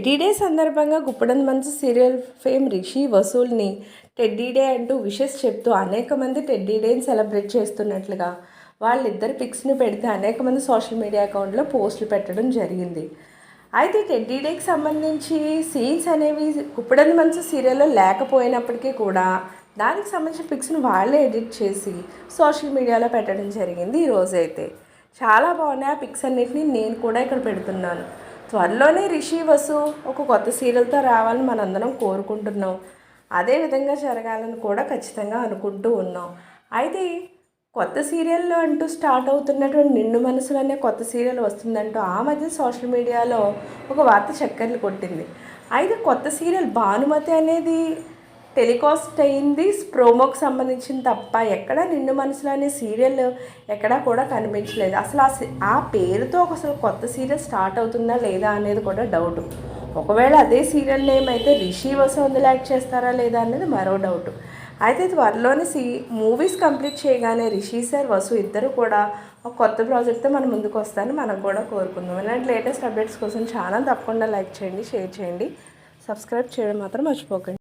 Teddy day సందర్భంగా గుప్పడం మంచు సీరియల్ ఫేమ్ రిషి వసూల్ని టెడ్డీ డే అంటూ విషెస్ చెప్తూ అనేక మంది టెడ్డీ డేని సెలబ్రేట్ చేస్తున్నట్లుగా వాళ్ళిద్దరు పిక్స్ని పెడితే అనేక మంది సోషల్ మీడియా అకౌంట్లో పోస్టులు పెట్టడం జరిగింది. అయితే టెడ్డీ డేకి సంబంధించి సీన్స్ అనేవి గుప్పడన్ మంచు సీరియల్లో లేకపోయినప్పటికీ కూడా దానికి సంబంధించిన పిక్స్ని వాళ్ళే ఎడిట్ చేసి సోషల్ మీడియాలో పెట్టడం జరిగింది ఈరోజైతే చాలా బాగున్నాయి ఆ పిక్స్ అన్నిటిని నేను కూడా ఇక్కడ పెడుతున్నాను. త్వరలోనే రిషి వసు ఒక కొత్త సీరియల్తో రావాలని మనందరం కోరుకుంటున్నాం. అదే విధంగా జరగాలని కూడా ఖచ్చితంగా అనుకుంటూ ఉన్నాం. అయితే కొత్త సీరియల్లో అంటూ స్టార్ట్ అవుతున్నటువంటి నిండు మనసులు అనే కొత్త సీరియల్ వస్తుందంటూ ఆ మధ్య సోషల్ మీడియాలో ఒక వార్త చక్కర్లు కొట్టింది. అయితే కొత్త సీరియల్ భానుమతి అనేది టెలికాస్ట్ అయింది. ప్రోమోకి సంబంధించిన తప్ప ఎక్కడ నిండు మనసులు అనే సీరియల్ ఎక్కడా కూడా కనిపించలేదు. అసలు ఆ సి- ఆ పేరుతో అసలు కొత్త సీరియల్ స్టార్ట్ అవుతుందా లేదా అనేది కూడా డౌట్ ఒకవేళ అదే సీరియల్ నేమ్ అయితే రిషి వసంతులు యాక్ట్ చేస్తారా లేదా అనేది మరో డౌట్ అయితే త్వరలోనే సీ మూవీస్ కంప్లీట్ చేయగానే రిషి సార్ వసు ఇద్దరు కూడా ఒక కొత్త ప్రాజెక్ట్తో మన ముందుకు వస్తారని మనం కూడా కోరుకుందాం. ఇలాంటి లేటెస్ట్ అప్డేట్స్ కోసం ఛానల్ తప్పకుండా లైక్ చేయండి షేర్ చేయండి. సబ్స్క్రైబ్ చేయడం మాత్రం మర్చిపోకండి.